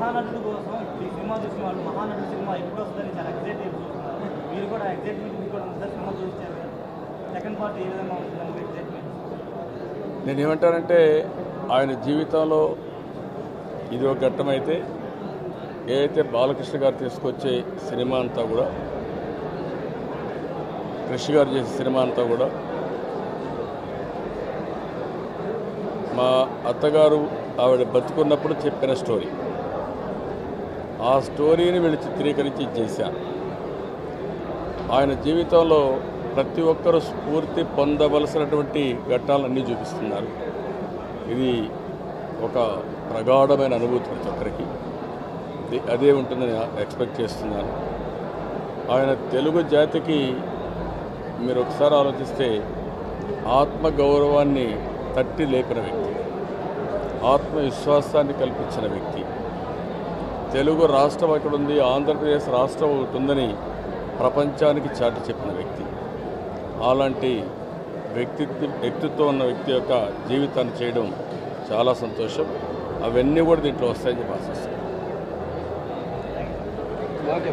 మహానటుడు కోసం ఈ సినిమా చూసిన వాళ్ళు మహానటుడు సినిమా ఎప్పుడు వస్తుందని చాలా ఎగ్జైట్ చూస్తున్నారు. మీరు కూడా ఎగ్జైట్మెంట్ మీకు కూడా ఉంది సినిమా చూసారు సెకండ్ పార్ట్ ఏ విధంగా ఉంటుందని మీకు ఎగ్జైట్మెంట్ నేను ఏమంటానంటే ఆయన జీవితంలో ఇది ఒక ఘట్టమైతే ఏదైతే బాలకృష్ణ గారు తీసుకొచ్చే సినిమా అంతా కూడా కృష్ణ గారు చేసే సినిమా అంతా కూడా మా అత్తగారు ఆవిడ బతుకున్నప్పుడు చెప్పిన స్టోరీ. ఆ స్టోరీని వీళ్ళు చిత్రీకరించి చేశాను ఆయన జీవితంలో ప్రతి ఒక్కరూ స్ఫూర్తి పొందవలసినటువంటి ఘట్టాలన్నీ చూపిస్తున్నారు. ఇది ఒక ప్రగాఢమైన అనుభూతి ప్రతి ఒక్కరికి. ఇది అదే ఉంటుందని ఎక్స్పెక్ట్ చేస్తున్నాను. ఆయన తెలుగు జాతికి మీరు ఒకసారి ఆలోచిస్తే ఆత్మగౌరవాన్ని తట్టి లేపిన వ్యక్తి ఆత్మవిశ్వాసాన్ని కల్పించిన వ్యక్తి తెలుగు రాష్ట్రం అక్కడ ఉంది ఆంధ్రప్రదేశ్ రాష్ట్రం ఒకటి ఉందని ప్రపంచానికి చాటి చెప్పిన వ్యక్తి. అలాంటి వ్యక్తి వ్యక్తిత్వం ఉన్న వ్యక్తి యొక్క జీవితాన్ని చేయడం చాలా సంతోషం. అవన్నీ కూడా దీంట్లో వస్తాయని చెప్పి ఓకే.